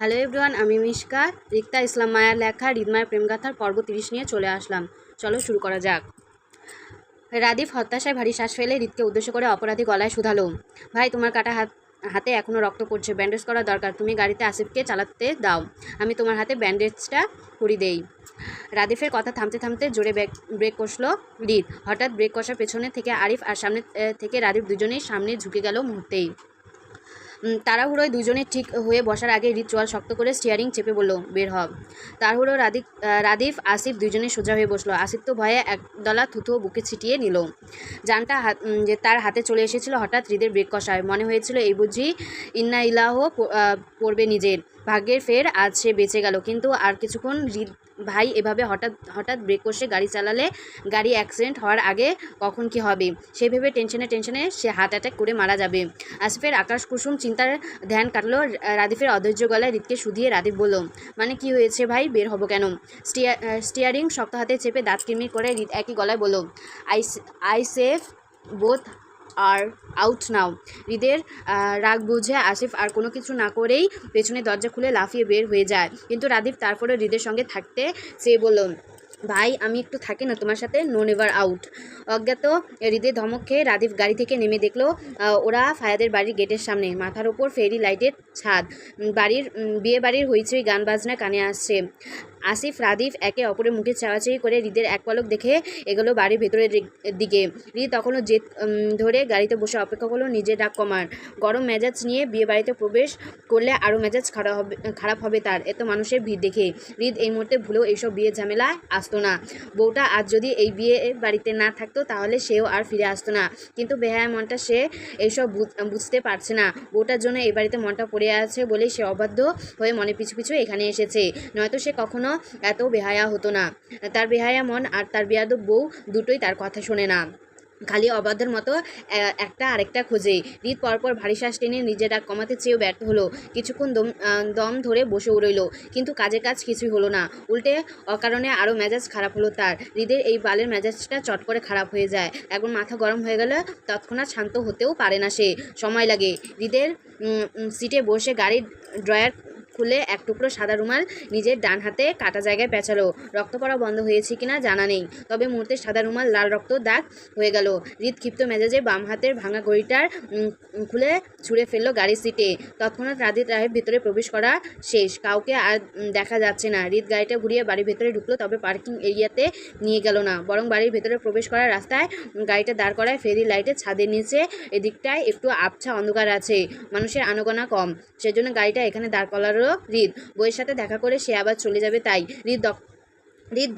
Hello everyone, আমি মিশকা। রিক্তা ইসলাম মায়ার লেখা হৃদমায়ের প্রেমগাথার পর্ব তিরিশ নিয়ে চলে আসলাম। চলো শুরু করা যাক। রাদীপ হত্যাশায় ভারী শ্বাস ফেলে হৃদকে উদ্দেশ্য করে অপরাধী গলায় শুধালো। ভাই, তোমার কাটা হাত হাতে এখনও রক্ত পড়ছে। ব্যান্ডেজ করা দরকার। তুমি গাড়িতে আসিফকে চালাতে দাও। আমি তোমার হাতে ব্যান্ডেজটা করি দেই। রাদিফের কথা থামতে থামতে জোরে ব্রেক কষলো হৃদ হঠাৎ ব্রেক কষার পেছনে থেকে আরিফ আর সামনে থেকে রাদীপ দুজনেই সামনে ঝুঁকে গেল মুহূর্তেই। তাড়াহুড়োয় দুজনে ঠিক হয়ে বসার আগে রিত চোয়াল শক্ত করে স্টিয়ারিং চেপে বলল, বের হব তাড়াহুড়ো রাদিক রাদিফ, আসিফ দুজনে সোজা হয়ে বসল। আসিফ তো ভয়ে একদলা থুথু বুকে ছিটিয়ে নিল। যানটা যে তার হাতে চলে এসেছিল হঠাৎ হৃদের ব্রেক কষায়। মনে হয়েছিল এই বুঝি ইন্না ইলাহ পড়বে নিজের। ভাগ্যের ফের আজ সে বেঁচে গেল। কিন্তু আর কিছুক্ষণ হৃদ ভাই এভাবে হঠাৎ হঠাৎ ব্রেক কষে গাড়ি চালালে গাড়ি অ্যাক্সিডেন্ট হওয়ার আগে কখন কি হবে? সে ভেবে টেনশনে টেনশনে সে হার্ট অ্যাটাক করে মারা যাবে। আসিফের আকাশ কুসুম চিন্তার ধ্যান কাটলো, রাদিফের অধৈর্য গলায় রিতকে শুধিয়ে রাদিফ বলল মানে কি হয়েছে ভাই? বের হব কেন? স্টিয়া স্টিয়ারিং শক্ত হাতে চেপে দাঁত কিরমির করে রিত একই গলায় বলল I I save both are out now হৃদের রাগ বুঝে আসিফ আর কোনো কিছু না করেই পেছনে দরজা খুলে লাফিয়ে বের হয়ে যায়। কিন্তু রাদীপ তারপরে হৃদের সঙ্গে থাকতে সে বলল, ভাই, আমি একটু থাকি না তোমার সাথে নো নেভার আউট অজ্ঞাত হৃদয় ধমক খেয়ে রাদীপ গাড়ি থেকে নেমে দেখল ওরা ফায়াদের বাড়ির গেটের সামনে, মাথার ওপর ফেরি লাইটের ছাদ। বাড়ির বিয়ে বাড়ির হইচই, গান বাজনা কানে আসছে। আসিফ, রাদিফ একে অপরের মুখে চাওয়াচাই করে হৃদের এক পলক দেখে এগুলো বাড়ির ভেতরের দিকে হৃদ তখনও জেদ ধরে গাড়িতে বসে অপেক্ষা করল নিজের ডাক কমার। গরম মেজাজ নিয়ে বিয়ে বাড়িতে প্রবেশ করলে আরও মেজাজ খারাপ হবে খারাপ হবে তার, এত মানুষের ভিড় দেখে। হৃদ এই মুহূর্তে ভুলেও এইসব বিয়ের ঝামেলা আসতো না। বউটা আজ যদি এই বিয়ে বাড়িতে না থাকতো তাহলে সেও আর ফিরে আসতো না। কিন্তু বেহায়া মনটা সে এইসব বুঝ- বুঝতে পারছে না। বউটার জন্য এই বাড়িতে মনটা পড়ে আছে বলেই সে অবাধ্য হয়ে মনে পিছু পিছু এখানে এসেছে। নয়তো সে কখনো এত বেহায়া হতো না। তার বেহায়া মন আর তার বেয়াদব বউ দুটোই তার কথা শোনে না। খালি অবাধ্যের মতো একটা আরেকটা খোঁজে। হৃদ পরপর ভারী শ্বাস টেনে নিজের রাগ কমাতে চেয়েও ব্যর্থ হলো। কিছুক্ষণ দম দম ধরে বসে রইল। কিন্তু কাজের কাজ কিছুই হলো না। উল্টে অকারণে আরও মেজাজ খারাপ হলো তার। হৃদের এই বালের মেজাজটা চট করে খারাপ হয়ে যায়। একবার মাথা গরম হয়ে গেলে তৎক্ষণাৎ শান্ত হতেও পারে না সে। সময় লাগে। হৃদের সিটে বসে গাড়ির ড্রয়ার খুলে এক টুকরো সাদা রুমাল নিজের ডান হাতে কাটা জায়গায় পেঁচালো। রক্ত পড়া বন্ধ হয়েছে কিনা জানা নেই। তবে মুহূর্তে সাদা রুমাল, লাল রক্ত দাগ হয়ে গেল। হৃদ ক্ষিপ্ত মেজাজে বাম হাতের ভাঙা ঘড়িটার খুলে ছুঁড়ে ফেলল গাড়ির সিটে। তৎক্ষণাৎ রাধিত রায়ের ভিতরে প্রবেশ করা শেষ। কাউকে আর দেখা যাচ্ছে না। হৃদ গাড়িটা ঘুরিয়ে বাড়ির ভেতরে ঢুকলো, তবে পার্কিং এরিয়াতে নিয়ে গেল না। বরং বাড়ির ভেতরে প্রবেশ করার রাস্তায় গাড়িটা দাঁড় করায় ফেরি লাইটের ছাদের নিচে, এদিকটায় একটু আবছা অন্ধকার আছে। মানুষের আনাগোনা কম। সেজন্য গাড়িটা এখানে দাঁড় করারও হৃদ। বইয়ের সাথে দেখা করে সে আবার চলে যাবে তাই। হৃদ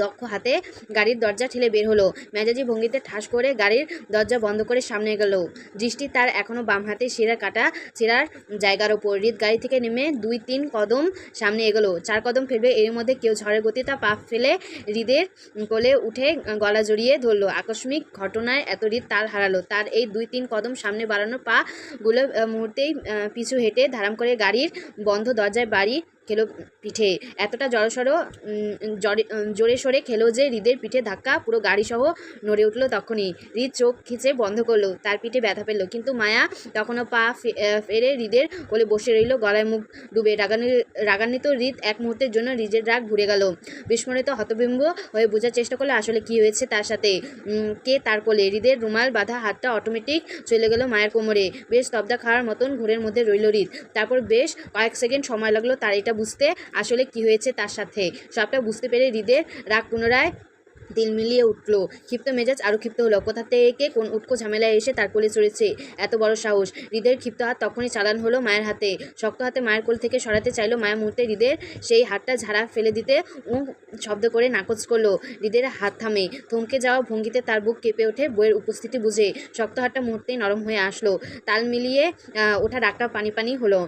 দক্ষ দক্ষ হাতে গাড়ির দরজা ঠেলে বের হলো। মেজাজি ভঙ্গিতে ঠাস করে গাড়ির দরজা বন্ধ করে সামনে গেল। দৃষ্টি তার এখনও বাম হাতে শিরা কাটা শিরার জায়গার ওপর। হৃদ গাড়ি থেকে নেমে দুই তিন কদম সামনে এগোলো। চার কদম ফেলবে এর মধ্যে কেউ ঝড়ের গতিতে পা ফেলে হৃদের কোলে উঠে গলা জড়িয়ে ধরলো। আকস্মিক ঘটনায় এত হৃদ তাল হারালো। তার এই দুই তিন কদম সামনে বাড়ানো পাগুলো মুহূর্তেই পিছু হেঁটে ধারাম করে গাড়ির বন্ধ দরজায় বাড়ি খেলো পিঠে। এতটা জড়সড় উম, জোরে সোরে খেলো যে হৃদের পিঠে ধাক্কা পুরো গাড়ি সহ নড়ে উঠল তখনই। হৃদ চোখ খিচে বন্ধ করল তার পিঠে ব্যথা পেল। কিন্তু মায়া তখনও পা ফেরে হৃদের কোলে বসে রইল গলায় মুখ ডুবে। রাগানি রাগান্বিত হৃদ এক মুহূর্তের জন্য হৃদের রাগ ঘুরে গেল। বিস্মরিত হতবিম্ব হয়ে বোঝার চেষ্টা করল আসলে কি হয়েছে তার সাথে? কে তার কোলে? হৃদের রুমাল বাঁধা হাতটা অটোমেটিক চলে গেল মায়ের কোমরে। বেশ তবদা খাওয়ার মতন ঘুরের মধ্যে রইল হৃদ। তারপর বেশ কয়েক সেকেন্ড সময় লাগল তার এটা বুঝতে আসলে কি হয়েছে তার সাথে। সবটা বুঝতে পেরে হৃদের রাগ পুনরায় দিল মিলিয়ে উঠল। ক্ষিপ্ত মেজাজ আরও ক্ষিপ্ত হলো। কোথা থেকে কোন উটকো ঝামেলায় এসে তার কোলে চড়েছে? এত বড় সাহস। হৃদের ক্ষিপ্ত হাত তখনই চালান হলো মায়ের হাতে। শক্ত হাতে মায়ের কোল থেকে সরাতে চাইলো মায়ের মুহূর্তে হৃদের সেই হাতটা ঝাড়া ফেলে দিতে উ শব্দ করে নাকচ করল। হৃদের হাত থামে। থমকে যাওয়া ভঙ্গিতে তার বুক কেঁপে ওঠে বইয়ের উপস্থিতি বুঝে। শক্ত হাতটা মুহূর্তেই নরম হয়ে আসলো। তাল মিলিয়ে ওঠা ডাকটা পানি পানি হলো।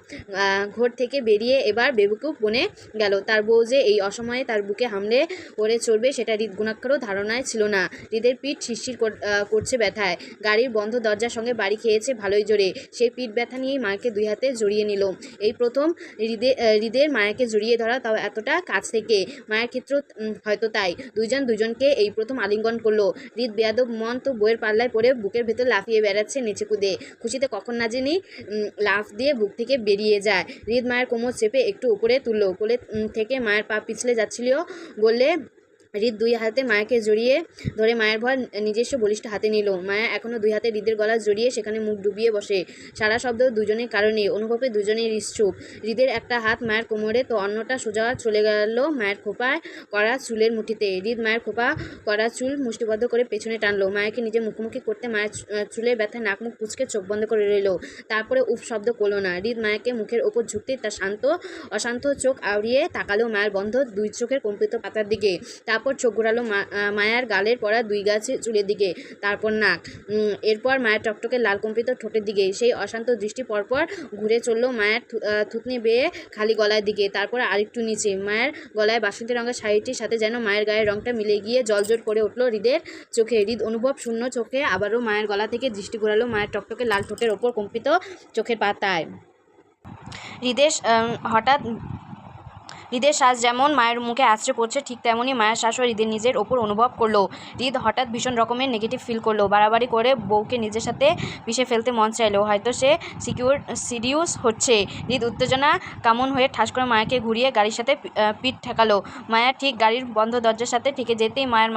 ঘর থেকে বেরিয়ে এবার বেবুকুপ বনে গেল। তার বউ যে এই অসময়ে তার বুকে হামলে পড়ে চড়বে সেটা হৃদ গুণাক্ষর বিন্দুমাত্র ধারণায় ছিল না। হৃদের পিঠ শিরশির কর- করছে ব্যথায়। গাড়ির বন্ধ দরজার সঙ্গে বাড়ি খেয়েছে ভালোই জোরে। সেই পিঠ ব্যথা নিয়েই মাকে দুই হাতে জড়িয়ে নিল। এই প্রথম হৃদে হৃদের মায়াকে জড়িয়ে ধরা তাও এতটা কাছ থেকে। মায়ের ক্ষেত্র হয়তো তাই। দুইজন দুজনকে এই প্রথম আলিঙ্গন করল। হৃদ বেয়াদব মন তো বইয়ের পাল্লায় পড়ে বুকের ভেতর লাফিয়ে বেড়াচ্ছে নিচে কুদে খুশিতে কখন না জানি লাফ দিয়ে বুক থেকে বেরিয়ে যায়। হৃদ মায়ের কোমর চেপে একটু উপরে তুললো। কোলে থেকে মায়ের পা পিছলে যাচ্ছিল। বললে হৃদ দুই হাতে মায়াকে জড়িয়ে ধরে মায়ের ভর নিজস্ব বলিষ্ঠ হাতে নিল। মায়া এখনও দুই হাতে হৃদের গলা জড়িয়ে সেখানে মুখ ডুবিয়ে বসে। সারা শব্দ দুজনের কারণে, অনুভবে দুজনেই নিশ্চুপ হৃদের একটা হাত মায়ের কোমরে, তো অন্যটা সোজা চলে গেল মায়ের খোপায় করা চুলের মুঠিতে। হৃদ মায়ের খোপা করা চুল মুষ্টিবদ্ধ করে পেছনে টানলো। মায়াকে নিজে মুখোমুখি করতে মায়ের চুলের ব্যথায় নাক মুখ কুচকে চোখ বন্ধ করে রইল। তারপরে উফ শব্দ করল না। হৃদ মায়াকে মুখের ওপর ঝুঁকতেই তার শান্ত, অশান্ত চোখ আউড়িয়ে তাকালো মায়ের বন্ধ দুই চোখের কম্পিত পাতার দিকে। তারপর চোখ ঘোরালো মায়ার গালের পড়া দুই গাছে চুলের দিকে, তারপর নাক। এরপর মায়ের টকটকে লাল কম্পিত ঠোঁটের দিকে, সেই অশান্ত দৃষ্টি পরপর ঘুরে চলল মায়ের থুতনি বেয়ে খালি গলার দিকে, তারপর আরেকটু নিচে। মায়ের গলায় বাসন্তী রঙের শাড়িটির সাথে যেন মায়ের গায়ের রংটা মিলে গিয়ে জলজট করে উঠল হৃদের চোখে। হৃদ অনুভব শূন্য চোখে, আবারও মায়ের গলা থেকে দৃষ্টি ঘোরালো মায়ের টকটকে লাল ঠোঁটের ওপর কম্পিত চোখের পাতায়। হৃদেশ হঠাৎ হৃদের শ্বাস যেমন মায়ের মুখে আছড়ে পড়ছে, ঠিক তেমনই মায়ের শ্বাসও হৃদের নিজের ওপর অনুভব করল। হৃদ হঠাৎ ভীষণ রকমের নেগেটিভ ফিল করল। বাড়াবাড়ি করে বউকে নিজের সাথে পিষে ফেলতে মন চাইলো। হয়তো সে সিকিউর সিরিয়াস হচ্ছে। হৃদ উত্তেজনা কামন হয়ে ঠাস করে মায়াকে ঘুরিয়ে গাড়ির সাথে পিঠ ঠেকালো। মায়া ঠিক গাড়ির বন্ধ দরজার সাথে ঠেকে যেতেই মায়ের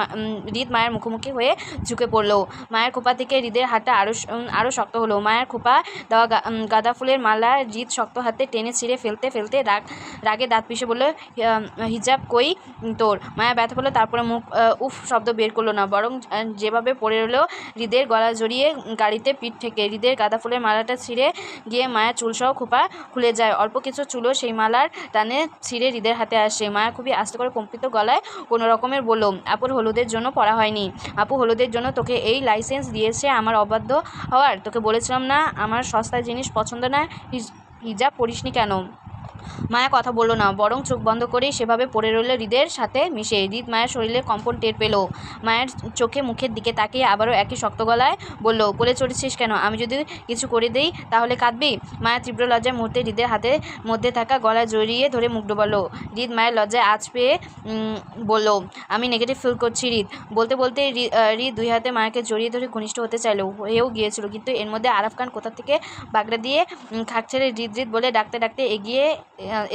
হৃদ মায়ের মুখোমুখি হয়ে ঝুঁকে পড়ল। মায়ের খোপা থেকে হৃদের হাতটা আরও আরও শক্ত হলো। মায়ের খোপা দেওয়া গাঁদা ফুলের মালা হৃদ শক্ত হাতে টেনে ছিঁড়ে ফেলতে ফেলতে রাগ, রাগে দাঁত পিষে বলল হিজাব কই তোর? মায়া ব্যথা পেল তারপরে মুখ উফ, শব্দ বের করল না। বরং যেভাবে পড়ে রইল, হৃদের গলা জড়িয়ে গাড়িতে পিঠ থেকে হৃদের গাঁদা ফুলের মালাটা ছিঁড়ে গিয়ে মায়ের চুলসহ খোপা খুলে যায়। অল্প কিছু চুলও সেই মালার টানে ছিঁড়ে হৃদের হাতে আসে। মায়া খুবই আস্তে করে কম্পিত গলায় কোনো রকমের বলল আপুর হলুদের জন্য পড়া হয়নি। আপু, হলুদের জন্য তোকে এই লাইসেন্স দিয়েছে আমার অবাধ্য হওয়ার। তোকে বলেছিলাম না, আমার সস্তায় জিনিস পছন্দ না, হিজ- হিজাব পড়িসনি কেন? মায়া কথা বলল না, বরং চোখ বন্ধ করেই সেভাবে পড়ে রইল হৃদের সাথে মিশে। হৃদ মায়ের শরীরে কম্পন টের পেল। মায়ের চোখে মুখের দিকে তাকিয়ে আবারও একই শক্ত গলায় বলল, কোলে চড়েছিস কেন? আমি যদি কিছু করে দেই তাহলে কাঁদবি? মায়ের তীব্র লজ্জায় মুহূর্তে হৃদের হাতের মধ্যে থাকা গলায় জড়িয়ে ধরে মুখ ডোবালো। হৃদ মায়ের লজ্জায় আঁচ পেয়ে বলল, আমি নেগেটিভ ফিল করছি হৃদ। বলতে বলতে হৃদ দুই হাতে মায়াকে জড়িয়ে ধরে ঘনিষ্ঠ হতে চাইলো। হয়েও গিয়েছিল, কিন্তু এর মধ্যে আরাফ খান কোথা থেকে বাগড়া দিয়ে খাট ছেড়ে হৃদ হৃদ বলে ডাকতে ডাকতে এগিয়ে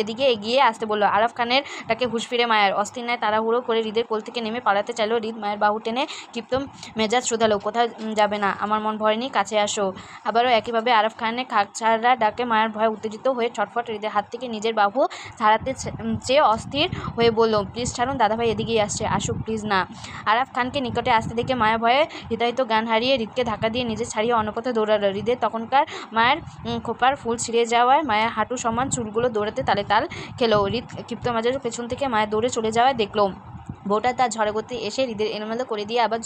এদিকে এগিয়ে আসতে বলল, আরাফ খানের তাকে হুঁশ ফিরে মায়ের। অস্থির নেয় তাড়াহুড়ো করে হৃদের কোল থেকে নেমে পালাতে চাইলো হৃদ। মায়ের বাহু টেনে ক্ষিপ্ত মেজাজ শুধালো, কোথাও যাবে না, আমার মন ভয় নেই কাছে আসো। আবারও একইভাবে আরাফ খানের খাক ছাড়া ডাকে মায়ের ভয় উত্তেজিত হয়ে ছটফট হৃদের হাত থেকে নিজের বাহু ছাড়াতে চেয়ে অস্থির হয়ে বলল, প্লিজ ছাড়ুন, দাদাভাই এদিকেই আসছে, আসুক, প্লিজ না। আরাফ খানকে নিকটে আসতে দেখে মায়া ভয়ে হৃদয়িত গান হারিয়ে হৃদকে ধাক্কা দিয়ে নিজে ছাড়িয়ে অন্যপথে দৌড়ালো। হৃদের তখনকার মায়ের খোপার ফুল ছিঁড়ে যাওয়ায় মায়ের হাঁটু সমান চুলগুলো দৌড়াতে তালে তাল খেলো। হৃদ ক্ষিপ্ত মাঝের পেছন থেকে মায়ের দৌড়ে চলে যাওয়ায় দেখল। বউটা তার ঝড়ে গতি এসে হৃদের এলোমেলো করে দিয়ে আবার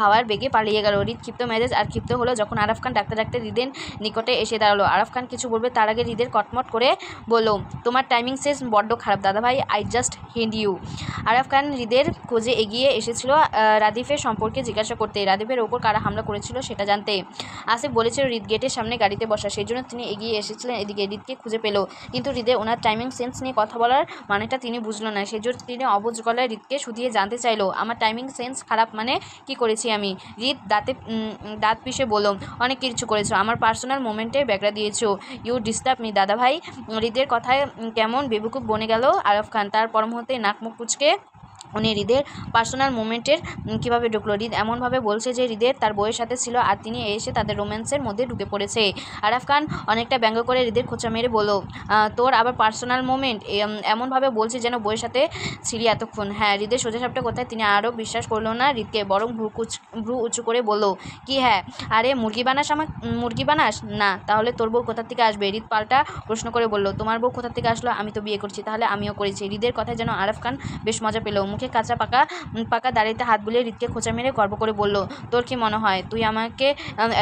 হাওয়ার বেগে পালিয়ে গেল। হৃদ ক্ষিপ্ত মেজাজ আর ক্ষিপ্ত হলো যখন আরাফ খান ডাকতে ডাকতে হৃদের নিকটে এসে দাঁড়াল। আরাফ খান কিছু বলবে তার আগে হৃদের কটমট করে বলল, তোমার টাইমিং সেন্স বড্ড খারাপ দাদাভাই I just hid you Araf Khan হৃদের খোঁজে এগিয়ে এসেছিল রাদিফের সম্পর্কে জিজ্ঞাসা করতে। রাদিফের ওপর কারা হামলা করেছিল সেটা জানতে। আসিফ বলেছিল, হৃদ গেটের সামনে গাড়িতে বসা। সেই জন্য তিনি এগিয়ে এসেছিলেন এদিকে। হৃদকে খুঁজে পেল, কিন্তু হৃদে ওনার টাইমিং সেন্স নিয়ে কথা বলার মানেটা তিনি বুঝলো না। সেই জন্য তিনি অবুজ গলায় হৃদকে শুধিয়ে জানতে চাইলো। আমার টাইমিং সেন্স খারাপ মানে কি করেছি আমি? রিত দাঁতে দাঁত পিষে বলল, অনেক কিছু করেছ। আমার পার্সোনাল মোমেন্টে ব্যাগরা দিয়েছ। ইউ ডিস্টার্ব মি দাদা ভাই হৃদের কথায় কেমন বেবুকুব বনে গেল আরফ খান। তার পর মুহূর্তে নাক মুখ কুচকে উনি হৃদের পার্সোনাল মোমেন্টের কীভাবে ঢুকলো? হৃদ এমনভাবে বলছে যে হৃদের তার বইয়ের সাথে ছিল আর তিনি এসে তাদের রোম্যান্সের মধ্যে ঢুকে পড়েছে। আরাফ খান অনেকটা ব্যঙ্গ করে হৃদের খোঁচা মেরে "আহ, তোর আবার পার্সোনাল মোমেন্ট এমনভাবে বলছে যেন বইয়ের সাথে ছিলি এতক্ষণ। হ্যাঁ হৃদের সোজা সাপটা কোথায় তিনি আরও বিশ্বাস করল না হৃদকে বরং ভ্রু কুচ ভ্রু উঁচু করে বলল কি হ্যাঁ? আরে মুরগি বানাস আমার মুরগি বানাস? না তাহলে তোর বউ কোথা থেকে আসবে? হৃদ পাল্টা প্রশ্ন করে বলল তোমার বউ কোথা থেকে আসলো? আমি তো বিয়ে করছি তাহলে আমিও করেছি। হৃদের কথায় যেন আরফ খান বেশ মজা পেল। মুখে কাঁচা পাকা পাকা দাড়িতে হাত বুলিয়ে হৃদকে খোঁচা মেরে গর্ব করে বলল, তোর কি মনে হয়, তুই আমাকে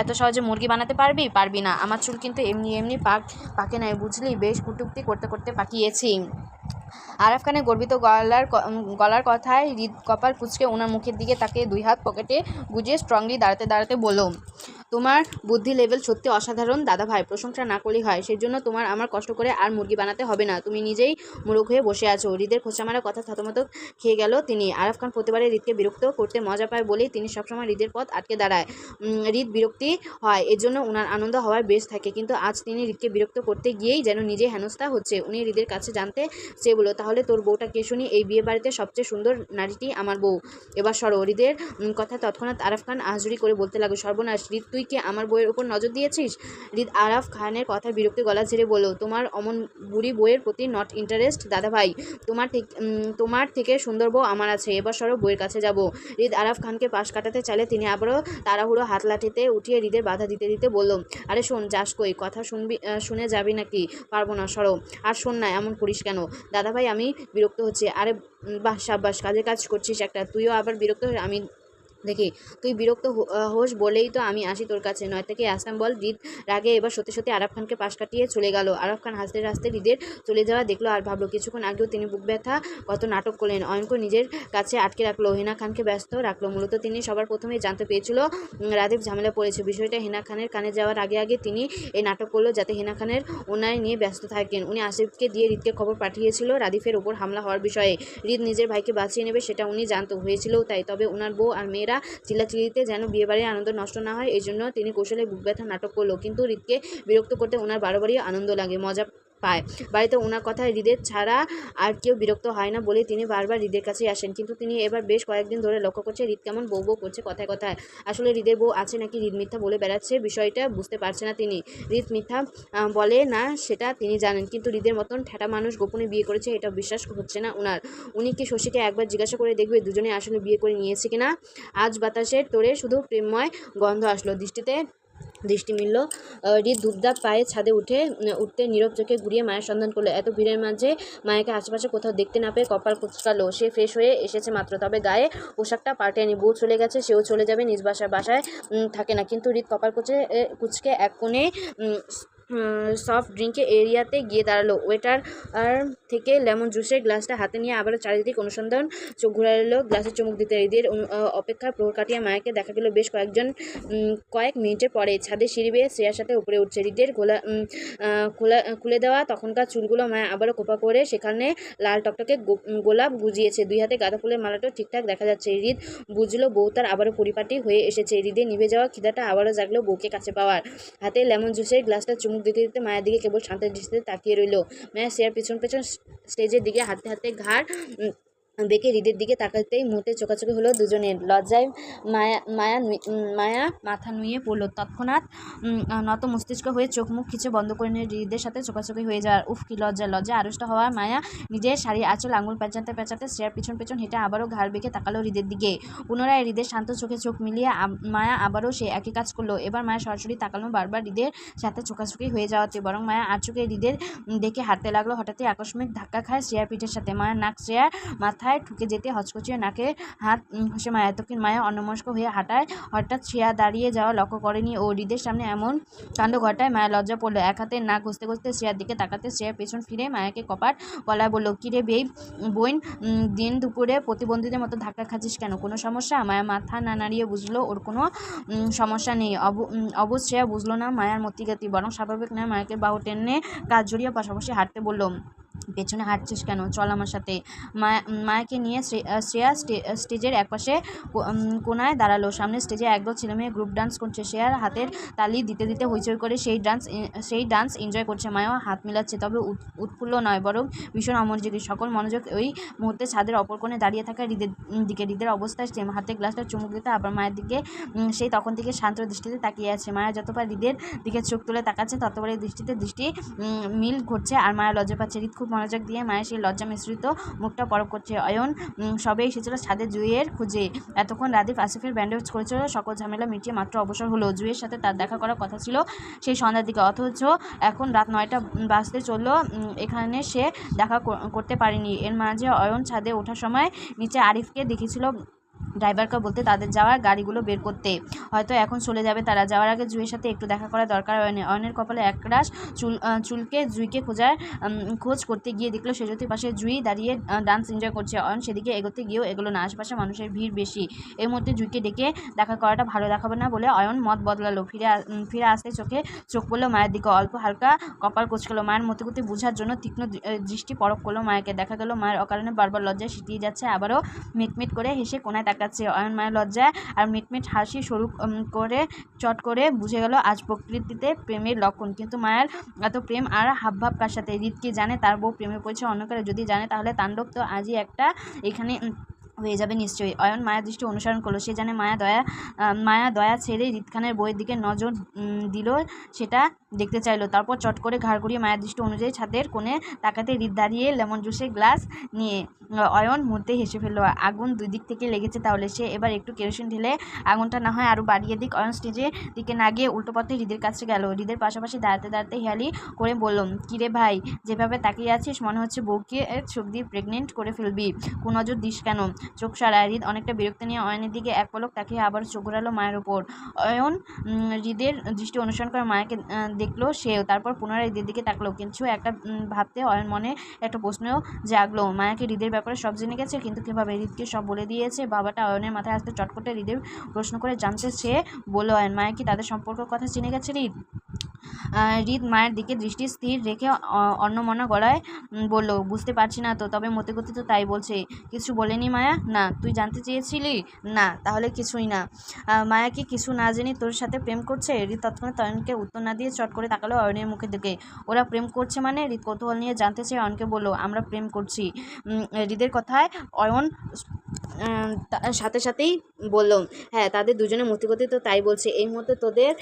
এত সহজে মুরগি বানাতে পারবি? পারবি না, আমার চুল কিন্তু এমনি এমনি পাক, পাকে নাই, বুঝলি? বেশ কুটুক্তি করতে করতে পাকিয়েছি। আরাফ খানের গর্বিত গলার গলার কথায় হৃদ কপাল কুচকে ওনার মুখের দিকে তাকে দুই হাত পকেটে গুজিয়ে স্ট্রংলি দাঁড়াতে দাঁড়াতে বলল তোমার বুদ্ধি লেভেল সত্যি অসাধারণ। দাদা ভাই, প্রশংসা না করলেই হয়। সেই জন্য তোমার আমার কষ্ট করে আর মুরগি বানাতে হবে না। তুমি নিজেই মুরগ হয়ে বসে আছো। হৃদের খোঁচা মারা কথা থতমত খেয়ে গেল তিনি। আরফ খান প্রতিবারে হৃদকে বিরক্ত করতে মজা পায় বলেই তিনি সবসময় হৃদের পথ আটকে দাঁড়ায়। হৃদ বিরক্তি হয় এর জন্য ওনার আনন্দ হওয়ার বেশ থাকে। কিন্তু আজ তিনি হৃদকে বিরক্ত করতে গিয়েই যেন নিজে হেনস্থা হচ্ছে। উনি হৃদের কাছে জানতে চেয়ে বলো তাহলে তোর বউটা কে শুনি? এই বিয়ে বাড়িতে সবচেয়ে সুন্দর নারীটি আমার বউ। এবার সরো হৃদের কথা তৎক্ষণাৎ আরফ খান আহজুরি করে বলতে লাগল, সর্বনাশ, হৃদ, তুই কি আমার বইয়ের ওপর নজর দিয়েছিস? রিদ আরাফ খানের কথা বিরক্তি গলা ছেড়ে বলল, তোমার অমন বুড়ি বইয়ের প্রতি নট ইন্টারেস্ট দাদা ভাই, তোমার ঠিক তোমার থেকে সুন্দর বউ আমার আছে, এবার সরো বইয়ের কাছে যাব। রিদ আরাফ খানকে পাশ কাটাতে চাইলে তিনি আবারও তাড়াহুড়ো হাত লাঠিতে উঠিয়ে হৃদের বাধা দিতে দিতে বলল, আরে শোন, যাস কই, কথা শুনবি শুনে যাবি নাকি? পারব না, সরো। আর শোন না, এমন করিস কেন? দাদা ভাই, আমি বিরক্ত হচ্ছি। আরে বাহ, সাব্বাস কাজের কাজ করছিস একটা, তুইও আবার বিরক্ত হয়ে, আমি দেখি তুই বিরক্ত হোস বলেই তো আমি আসি তোর কাছে। নয় থেকে আসতাম বল হৃদ রাগে এবার সত্যি সত্যি আরাফ খানকে পাশ কাটিয়ে চলে গেল। আরাফ খান হাসতে হাসতে হৃদের চলে যাওয়া দেখল আর ভাবলো কিছুক্ষণ আগেও তিনি বুক ব্যথা কত নাটক করলেন। অয়নকে নিজের কাছে আটকে রাখল। হেনা খানকে ব্যস্ত রাখল। মূলত তিনি সবার প্রথমেই জানতে পেরেছিল উম, রাদীপ ঝামেলা পড়েছে। বিষয়টা হেনা খানের কানে যাওয়ার আগে আগে তিনি এই নাটক করল যাতে হেনা খানের ওনায় নিয়ে ব্যস্ত থাকেন। উনি আসিফকে দিয়ে হৃদকে খবর পাঠিয়েছিল রাদীফের ওপর হামলা হওয়ার বিষয়ে। হৃদ নিজের ভাইকে বাঁচিয়ে নেবে সেটা উনি জানতো। হয়েছিলও তাই। তবে ওনার বউ আর মেয়েরা চিল্লাচিল্লিতে যেন বিয়েবাড়ির আনন্দ নষ্ট না হয় এই জন্য তিনি কৌশলে বুক ব্যথা নাটক করল কিন্তু হৃদকে বিরক্ত করতে ওনার বারবারই আনন্দ লাগে। মজা পায়। বাড়িতে ওনার কথায় হৃদের ছাড়া আর কেউ বিরক্ত হয় না বলে তিনি বারবার হৃদের কাছেই আসেন। কিন্তু তিনি এবার বেশ কয়েকদিন ধরে লক্ষ্য করছে হৃদ কেমন বউ বউ করছে কথায় কথায়। আসলে হৃদের বউ আছে নাকি হৃদ মিথ্যা বলে বেড়াচ্ছে বিষয়টা বুঝতে পারছে না তিনি। হৃদ মিথ্যা বলে না সেটা তিনি জানেন, কিন্তু হৃদের মতন ঠেটা মানুষ গোপনে বিয়ে করেছে এটা বিশ্বাস হচ্ছে না ওনার উনি কি শশীকে একবার জিজ্ঞাসা করে দেখবে দুজনে আসলে বিয়ে করে নিয়েছে কিনা? আজ বাতাসের তোরে শুধু প্রেমময় গন্ধ আসলো। দৃষ্টিতে দৃষ্টি মিলল। রিত ধূপধাপ পায়ে ছাদে উঠে উঠতে নীরব চোখে ঘুরিয়ে মায়ের সন্ধান করল, এত ভিড়ের মাঝে মায়াকে আশেপাশে কোথাও দেখতে না পেয়ে কপাল কুচকালো। সে ফ্রেশ হয়ে এসেছে মাত্র, তবে গায়ে পোশাকটা পাল্টেনি। বউ চলে গেছে, সেও চলে যাবে, নিজ বাসায় বাসায় থাকে না। কিন্তু রিত কপাল কুচে কুচকে এক কোণে সফট ড্রিঙ্কে এরিয়াতে গিয়ে দাঁড়াল। ওয়েটার আর থেকে লেমন জুসের গ্লাসটা হাতে নিয়ে আবারও চারিদিক অনুসন্ধান চোখ ঘুরালো গ্লাসে চুমুক দিতে অনু- অপেক্ষার প্রহর কাটিয়ে মায়াকে দেখা গেল বেশ কয়েকজন কয়েক মিনিটের পরে ছাদে সিঁড়ি বেয়ে শ্রেয়ার সাথে উপরে উঠছে। হৃদের খোলা খোলা, খুলে দেওয়া তখনকার চুলগুলো মায়া আবারও কোপা করে সেখানে লাল টকটকে গোলাপ গুজিয়েছে। দুই হাতে গাঁদা ফুলের মালাটাও ঠিকঠাক দেখা যাচ্ছে। হৃদ বুঝলো বউ তার আবারও পরিপাটি হয়ে এসেছে। হৃদে নিভে যাওয়া খিদাটা আবারও জাগলো বউকে কাছে পাওয়ার। হাতে লেমন জুসের গ্লাসটা চুমুক দিতে দিতে মায়ের দিকে কেবল শান্ত দৃষ্টিতে তাকিয়ে রইল। মায়া শেয়ার পিছন পেছন স্টেজের দিকে হাতে হাতে ঘাড় বেঁকে হৃদের দিকে তাকাতেই মুহূর্তে চোখাচোখি হলো দুজনের। লজ্জায় মায়া মায়া মায়া মাথা নুয়ে পড়ল। তৎক্ষণাৎ নত মস্তিষ্ক হয়ে চোখ মুখ খিচে বন্ধ করে নিয়ে হৃদের সাথে চোখাচোখি হয়ে যাওয়ার। উফ, কি লজ্জা লজ্জা। আড়ষ্ট হওয়া মায়া নিজের শাড়ি আঁচল, আঙুল পেঁচাতে পেঁচাতে শ্রেয়ার পিছন পেছন হেঁটে আবারও ঘাড় বেঁকে তাকালো হৃদের দিকে। পুনরায় হৃদের শান্ত চোখে চোখ মিলিয়ে মায়া আবারও সে একই কাজ করল। এবার মায়া সরাসরি তাকালো বারবার হৃদের সাথে চোখাচোখি হয়ে যাওয়াতে। বরং মায়া আর চোখে হৃদের দেখে হাঁটতে লাগল। হঠাৎই আকস্মিক ধাক্কা খায় শ্রেয়ার পিঠের সাথে। মায়ের নাক শ্রেয়ার মাথায় ঠুকে যেতে হচকচিয়ে নাকে হাত ঘষে মায়া। এতক্ষণ মায়া অন্যমস্ক হয়ে হাঁটায়। হঠাৎ শ্রেয়া দাঁড়িয়ে যাওয়া লক্ষ্য করেনি ও। হৃদের সামনে এমন কাণ্ড ঘটায়, মায়া লজ্জা পড়ল। এক হাতে নাক ঘষতে ঘষতে শ্রেয়ার দিকে তাকাতে শ্রেয়া পেছন ফিরে মায়াকে কপাট গলায় বলল কিরে বেই, বোন দিন দুপুরে প্রতিবন্ধীদের মতো ধাক্কা খাচ্ছিস কেন? কোনো সমস্যা? মায়া মাথা না নাড়িয়ে বুঝলো, ওর কোনো সমস্যা নেই। অব শ্রেয়া বুঝলো না মায়ার মতিগতি, বরং স্বাভাবিক নয় মায়াকে বাহু টেনে কাজ জড়িয়ে পাশাপাশি হাঁটতে বলল পেছনে হাঁটছিস কেন? চল আমার সাথে। মায়া মায়াকে নিয়ে শ্রে- শ্রেয়া স্টে- স্টেজের একপাশে কোনায় দাঁড়াল। সামনে স্টেজে একদল ছেলেমেয়ে গ্রুপ ডান্স করছে। শ্রেয়ার হাতের তালি দিতে দিতে হইচই করে সেই ডান্স সেই ডান্স এনজয় করছে। মায়াও হাত মিলাচ্ছে, তবে উৎ- উৎফুল্ল নয়, বরং ভীষণ অমনোযোগী সকল মনোযোগ ওই মুহূর্তে ছাদের অপর কোণে দাঁড়িয়ে থাকা হৃদের দিকে। হৃদের অবস্থায় সেম হাতে গ্লাসটা চুমুক দিতে, আবার মায়ের দিকে সেই তখন থেকে শান্ত দৃষ্টিতে তাকিয়ে আছে। মায়া যতবার হৃদের দিকে চোখ তুলে তাকাচ্ছে ততবার এই দৃষ্টিতে দৃষ্টি মিল ঘটছে আর মায়া লজ্জা পাচ্ছে। হৃদ খুব মনোযোগ দিয়ে মায়ের সেই লজ্জা মিশ্রিত মুখটা পরক করছে। অয়ন সবে এসেছিল ছাদে জুইয়ের খুঁজে। এতক্ষণ রাদীপ আসিফের ব্যান্ডেজ করেছিল, সকল ঝামেলা মিটিয়ে মাত্র অবসর হলো। জুইয়ের সাথে তার দেখা করার কথা ছিল সেই সন্ধ্যার দিকে। অথচ এখন রাত নয়টা বাজতে চলল এখানে সে দেখা কর- করতে পারেনি। এর মাঝে অয়ন ছাদে ওঠার সময় নিচে আরিফকে দেখেছিল ড্রাইভারকে বলতে তাদের যাওয়ার গাড়িগুলো বের করতে। হয়তো এখন চলে যাবে তারা। যাওয়ার আগে জুঁইয়ের সাথে একটু দেখা করা দরকার। অয়নের অয়নের কপালে একরাশ চুল চুলকে জুঁইকে খোঁজার খোঁজ করতে গিয়ে দেখল সেজতির পাশে জুঁই দাঁড়িয়ে ডান্স এনজয় করছে। অয়ন সেদিকে এগোতে গিয়েও এগোলো না। আশপাশে মানুষের ভিড় বেশি। এর মধ্যে জুঁইকে ডেকে দেখা করাটা ভালো দেখাবে না বলে অয়ন মত বদলালো। ফিরে ফিরে আসতে চোখে চোখ পড়ল মায়ের দিকে। অল্প হালকা কপাল কোচকালো। মায়ের মতে করতে বোঝার জন্য তীক্ষ্ণ দৃষ্টি পরক করল মায়েকে। দেখা গেল মায়ের অকারণে বারবার লজ্জায় সিটিয়ে যাচ্ছে। আবারও মিটমিট করে হেসে কোনায় তাকাচ্ছে অয়ন মায়ের লজ্জায় আর মিটমিট হাসি শুরু করে, চট করে বুঝে গেল আজ প্রকৃতিতে প্রেমের লক্ষণ। কিন্তু মায়ের এত প্রেম আর হাবভাব কার সাথে? রিত কি জানে, তার বউ প্রেমে পড়েছে অন্যকারে যদি জানে, তাহলে তাণ্ডব তো আজই একটা এখানে হয়ে যাবে নিশ্চয়ই। অয়ন মায়া দৃষ্টি অনুসরণ করল। সে জানে মায়া দয়া মায়া দয়া ছেড়ে রিত খানের বইয়ের দিকে নজর দিল, সেটা দেখতে চাইলো। তারপর চট করে ঘাড় ঘুরিয়ে মায়া দৃষ্টি অনুযায়ী ছাদের কোণে তাকাতে রিত দাঁড়িয়ে লেমন জুসের গ্লাস নিয়ে অয়ন মুহূর্তে হেসে ফেলল, আগুন দুই দিক থেকে লেগেছে তাহলে? সে এবার একটু কেরোসিন ঢেলে, আগুনটা না হয় আরও বাড়িয়ে দিক। অয়ন স্টেজের দিকে না গিয়ে উল্টো পথে হৃদের কাছে গেল। হৃদের পাশাপাশি দাঁড়াতে দাঁড়াতে হেয়ালি করে বললাম কিরে ভাই, যেভাবে তাকিয়ে আছিস মনে হচ্ছে বউকে চোখ দিয়ে প্রেগনেন্ট করে ফেলবি। কোন নজর দিস কেন? চোখ সারা হৃদ অনেকটা বিরক্ত নিয়ে অয়নের দিকে এক পলক তাকিয়ে আবার চোখ ঘোরালো মায়ের ওপর অয়ন হৃদের দৃষ্টি অনুসরণ করে মায়াকে দেখল সেও, তারপর পুনরায় হৃদের দিকে তাকলো। কিছু একটা ভাবতে অয়ন মনে একটা প্রশ্নও জাগলো। মায়াকে হৃদের ব্যাপারে সব জেনে গেছে, কিন্তু কীভাবে হৃদকে সব বলে দিয়েছে? বাবাটা অয়নের মাথায় আসতে চট করে হৃদের প্রশ্ন করে জানতে সে বলল, অয়ন, মায়া কি তাদের সম্পর্ক কথা জেনে গেছে হৃদ হৃদ মায়ের দিকে দৃষ্টি স্থির রেখে অ- অন্যমনা গলায় বলল, বুঝতে পারছি না তো, তবে মতে গতি তো তাই বলছে। কিছু বলেনি মায়া? না, তুই জানতে চেয়েছিলি? না, তাহলে কিছুই না। মায়া কি কিছু না জেনে তোর সাথে প্রেম করছে? হৃদ তৎক্ষণাৎ অয়নকে উত্তর না দিয়ে চট করে তাকালো অয়নের মুখের দিকে। ওরা প্রেম করছে মানে? হৃদ কৌতূহল নিয়ে জানতে চেয়ে অয়নকে বলল, আমরা প্রেম করছি। হৃদের কথায় অয়ন সাথে সাথেই বলল হ্যাঁ তাদের দুজনের মতিগতি তো তাই বলছে। এই মুহূর্তে তোদের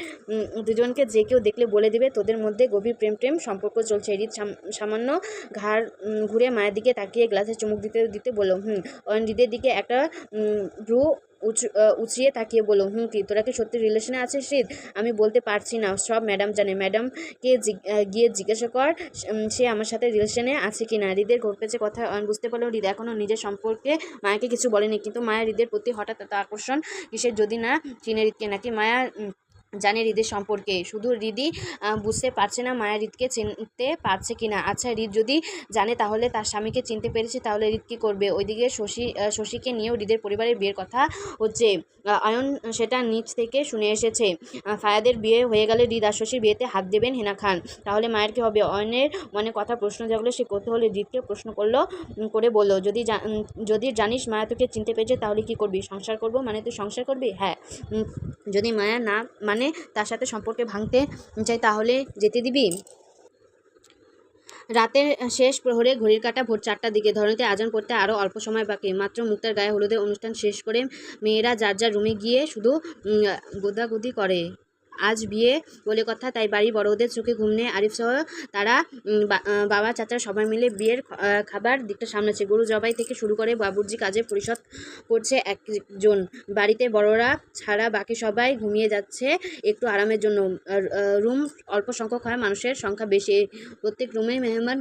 দুজনকে যে কেউ দেখলে বলে দিবে, তোদের মধ্যে গভীর প্রেম প্রেম সম্পর্ক চলছে। হৃদ সাম- সামান্য ঘাড় ঘুরে মায়ের দিকে তাকিয়ে গ্লাসে চুমুক দিতে দিতে বলল হুম অয়ন দিকে একটা ভ্রু উঁচু আহ, উঁচিয়ে তাকিয়ে বলল হুম কি তোরা কি সত্যি রিলেশনে আছে শীত আমি বলতে পারছি না সব ম্যাডাম জানে। ম্যাডামকে গিয়ে জিজ্ঞাসা কর সে আমার সাথে রিলেশনে আছে কি না হৃদের ঘটতেছে কথা বুঝতে পারল হৃদ এখনও নিজের সম্পর্কে মায়াকে কিছু বলেনি। কিন্তু মায়া হৃদের প্রতি হঠাৎ এত আকর্ষণ কিসের যদি না চিনে হৃদকে নাকি মায়া জানে হৃদের সম্পর্কে। শুধু আহ, বুঝতে পারছে না মায়া হৃদকে চিনতে পারছে কি না আচ্ছা হৃদ যদি জানে তাহলে তার স্বামীকে চিনতে পেরেছে তাহলে হৃদ কী করবে? ওইদিকে শশী শশীকে নিয়েও হৃদের পরিবারের বিয়ের কথা হচ্ছে। অয়ন সেটা নিচ থেকে শুনে এসেছে। ফায়াদের বিয়ে হয়ে গেলে হৃদ আর শশীর বিয়েতে হাত দেবেন হেনা খান। তাহলে মায়ের কী হবে? অয়নের মনে কথা প্রশ্ন জাগলো সে করতে হলে হৃদকে প্রশ্ন করল করে বলল যদি যদি জানিস মায়া তোকে চিনতে পেরেছে তাহলে কি করবি? সংসার করব? মানে তুই সংসার করবি? হ্যাঁ। যদি মায়া না মানে তার সাথে সম্পর্কে ভাঙতে চাই, তাহলে যেতে দিবি? রাতের শেষ প্রহরে ঘড়ির কাটা ভোর চারটার দিকে। ধরনীতে আজান করতে আরও অল্প সময় বাকি। মাত্র মুক্তার গায়ে হলুদের অনুষ্ঠান শেষ করে মেয়েরা যার যার রুমে গিয়ে শুধু গোদাগুদি করে। আজ বিয়ে বলে কথা, তাই বাড়ি বড়দের চোখে ঘুম নেই। আরিফ সহ তারা বাবা, চাচা সবাই মিলে বিয়ের খাবার দিকটা সামলাচ্ছে। গরু জবাই থেকে শুরু করে বাবুর্জি কাজে পরিশোধ করছে একজন। বাড়িতে বড়রা ছাড়া বাকি সবাই ঘুমিয়ে যাচ্ছে একটু আরামের জন্য। রুম অল্প সংখ্যক হয়, মানুষের সংখ্যা বেশি। প্রত্যেক রুমে মেহমান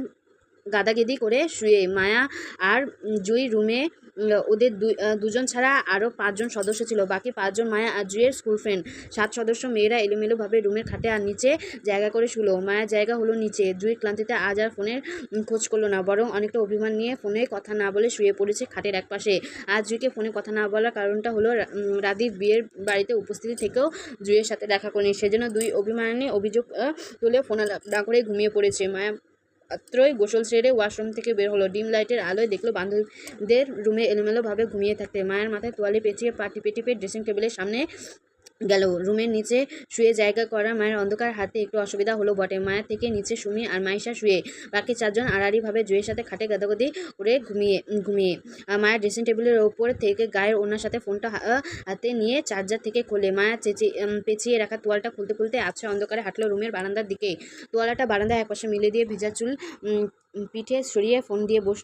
গাদাগেদি করে শুয়ে মায়া আর জুই রুমে ওদের দুজন ছাড়া আরও পাঁচজন সদস্য ছিল। বাকি পাঁচজন মায়া আর জুয়ের স্কুল ফ্রেন্ড সাত সদস্য মেয়েরা এলোমেলোভাবে রুমের খাটে আর নিচে জায়গা করে শুলো। মায়ের জায়গা হলো নিচে। জুই ক্লান্তিতে আজ আর ফোনের খোঁজ করল না, বরং অনেকটা অভিমান নিয়ে ফোনে কথা না বলে শুয়ে পড়েছে খাটের একপাশে। আজ জুইকে ফোনে কথা না বলার কারণটা হলো রাদীপ বিয়ের বাড়িতে উপস্থিতি থেকেও জুইয়ের সাথে দেখা করেনি। সেজন্য দুই অভিমানে অভিযোগ তুলে ফোন না করে ঘুমিয়ে পড়েছে। মায়া মাত্রই গোসল সেরে ওয়াশরুম থেকে বের হলো। ডিম লাইটের আলোয় দেখল বান্ধবীদের রুমে এলোমেলোভাবে ঘুমিয়ে থাকতে। মায়ের মাথায় তোয়ালে পেঁচিয়ে পাটি পেটিপে টিপে ড্রেসিং টেবিলের সামনে গেল। রুমের নিচে শুয়ে জায়গা করা মায়ের অন্ধকার হাতে একটু অসুবিধা হলো বটে। মায়ের থেকে নিচে সুমি আর মাইশা শুয়ে। বাকি চারজন আড়াআড়িভাবে জুয়ের সাথে খাটে গাদাগাদি করে ঘুমিয়ে ঘুমিয়ে। আর মায়ের ড্রেসিং টেবিলের ওপর থেকে গায়ের ওনার সাথে ফোনটা হাতে নিয়ে চার্জার থেকে খোলে। মায়া চেঁচিয়ে পেঁচিয়ে রাখা তোয়ালটা খুলতে খুলতে আছে অন্ধকারে হাঁটলো রুমের বারান্দার দিকে। তোয়ালাটা বারান্দায় একপাশে মিলে দিয়ে ভেজা চুল পিঠে সরিয়ে ফোন দিয়ে বস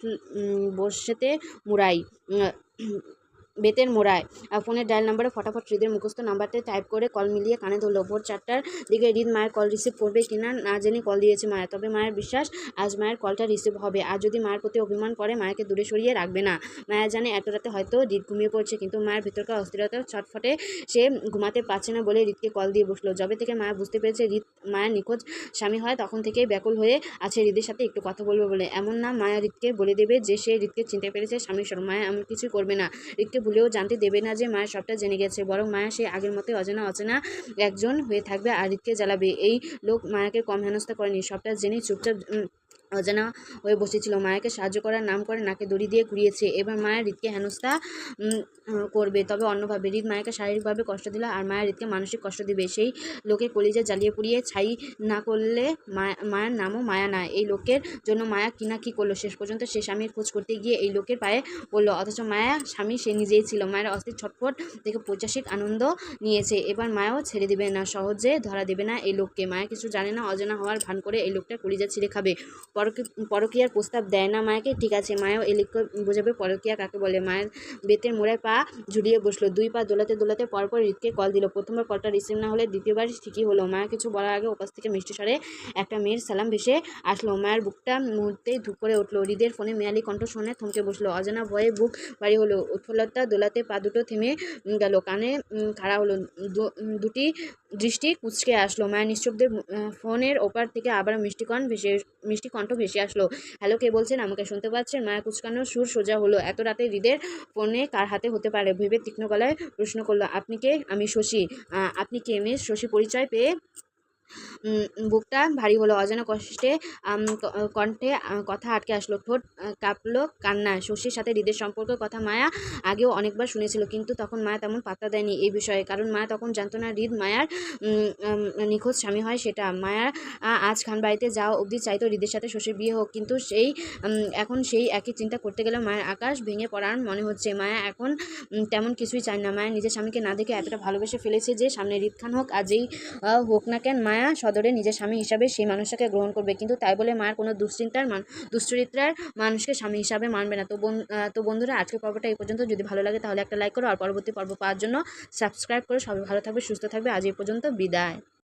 বসেতে মুড়াই। বেতের মোড়ায়। ফোনের ডায়াল নাম্বারে ফটাফট হৃদের মুখস্থ নাম্বারতে টাইপ করে কল মিলিয়ে কানে ধরলো, ভোর চারটার দিকে হৃদ মায়ের কল রিসিভ করবে কিনা না জেনে কল দিয়েছে মায়ের। তবে মায়ের বিশ্বাস, আজ মায়ের কলটা রিসিভ হবে। আর যদি মায়ের প্রতি অভিমান করে মায়েরকে দূরে সরিয়ে রাখবে না। মায়া জানে এত রাতে হয়তো হৃদ ঘুমিয়ে পড়ছে, কিন্তু মায়ের ভেতরকার অস্থিরতা ছটফটে সে ঘুমাতে পারছে না বলে হৃদকে কল দিয়ে বসল। যবে থেকে মায়া বুঝতে পেরেছে হৃদ মায়ের নিখোঁজ স্বামী হয়, তখন থেকেই ব্যাকুল হয়ে আছে হৃদের সাথে একটু কথা বলবে বলে। এমন না মায়া হৃদকে বলে দেবে যে সে হৃদকে চিনতে পেরেছে স্বরূপ মায়া এমন কিছুই করবে না। হৃদকে ভুলেও জানতে দেবে না যে মায়ের সবটা জেনে গেছে, বরং মায়া সে আগের মতোই অজানা অচেনা একজন হয়ে থাকবে আর জ্বালাবে। এই লোক মায়াকে কম হেনস্থা করেনি, সবটা জেনে চুপচাপ অজানা হয়ে বসেছিল। মায়াকে সাহায্য করার নাম করে নাকে দড়ি দিয়ে ঘুরিয়েছে। এবার মায়া হৃদকে হেনস্থা করবে। তবে অন্যভাবে হৃদ মায়াকে শারীরিকভাবে কষ্ট দিল আর মায়া হৃদকে মানসিক কষ্ট দিবে। সেই লোকে কলিজা জ্বালিয়ে পুড়িয়ে ছাই না করলে মায়া, মায়ের নামও মায়া না এই লোকের জন্য মায়া কি না কি করল, শেষ পর্যন্ত সে স্বামীর খোঁজ করতে গিয়ে এই লোকের পায়ে পড়ল। অথচ মায়া স্বামী সে নিজেই ছিল। মায়ের অস্থির ছটফট থেকে পৈচাসিক আনন্দ নিয়েছে। এবার মায়াও ছেড়ে দেবে না, সহজে ধরা দেবে না এই লোককে। মায়া কিছু জানে না, অজানা হওয়ার ভান করে এই লোকটা কলিজা ছিঁড়ে খাবে। পরকি- পরকীয়ার প্রস্তাব দেয় না মায়াকে। ঠিক আছে মায়াও এই লোককে বোঝাবে পরকীয়া কাকে বলে? মায়ের বেতের মোড়ায় পা ঝুলিয়ে বসল। দুই পা দোলাতে দোলাতে পরপর হৃদকে কল দিল। প্রথমবার কলটা রিসিভ না হলে দ্বিতীয়বার ঠিকই হলো। মায়া কিছু বলার আগে ওপাশ থেকে মিষ্টি স্বরে একটা মেয়ের সালাম ভেসে আসলো। মায়ের বুকটা মুহূর্তেই ধুপ করে উঠল। হৃদের ফোনে মেয়ালি কণ্ঠ শুনে থমকে বসল। অজানা ভয়ে বুক বাড়ি হলো। উৎফুল্লতা দোলাতে পা দুটো থেমে গেল। কানে খাড়া হলো। দুটি দৃষ্টি কুচকে আসলো। মায়ের নিঃশব্দে আহ, ফোনের ওপার থেকে আবার মিষ্টিকণ ভেসে মিষ্টি কণ্ঠ ভেসে আসলো। হ্যালো, কে বলছেন? আমাকে শুনতে পাচ্ছেন? মায়া কুচকানোর সুর সোজা হলো। এত রাতে হৃদের ফোনে কার হাতে হতে পারে? ভেবে তীক্ষ্ণ গলায় প্রশ্ন করল, আপনি কে? আমি শশী। আপনি কে, মিস? শশী পরিচয় পেয়ে বুকটা ভারী হলো অজানা কষ্টে কণ্ঠে কথা আটকে আসলো। ঠোঁট কাঁপলো কান্না। শশীর সাথে হৃদের সম্পর্কের কথা মায়া আগেও অনেকবার শুনেছিল, কিন্তু তখন মায়া তেমন পাত্তা দেয়নি এই বিষয়ে। কারণ মায়া তখন জানতো না হৃদ মায়ার নিখোঁজ স্বামী হয় সেটা। মায়া আজ খান বাড়িতে যাওয়া অবধি চাইতো হৃদের সাথে শশীর বিয়ে হোক, কিন্তু সেই এখন সেই একই চিন্তা করতে গেলে মায়ের আকাশ ভেঙে পড়ার মনে হচ্ছে। মায়া এখন তেমন কিছুই চায় না। মায়া নিজের স্বামীকে না দেখে এতটা ভালোবেসে ফেলেছে যে, সামনে হৃদ খান হোক আর যেই হোক না কেন, মায়া সদরে নিজের স্বামী হিসাবে সেই মানুষটাকে গ্রহণ করবে। কিন্তু তাই বলে মায়ের কোনো দুশ্চিন্তার মান দুশ্চরিত্রার মানুষকে স্বামী হিসাবে মানবে না। তো তো বন্ধুরা, আজকের পর্বটা এই পর্যন্ত। যদি ভালো লাগে তাহলে একটা লাইক করো। আর পরবর্তী পর্ব পাওয়ার জন্য সাবস্ক্রাইব করে। সবাই ভালো থাকবে, সুস্থ থাকবে। আজ এই পর্যন্ত বিদায়।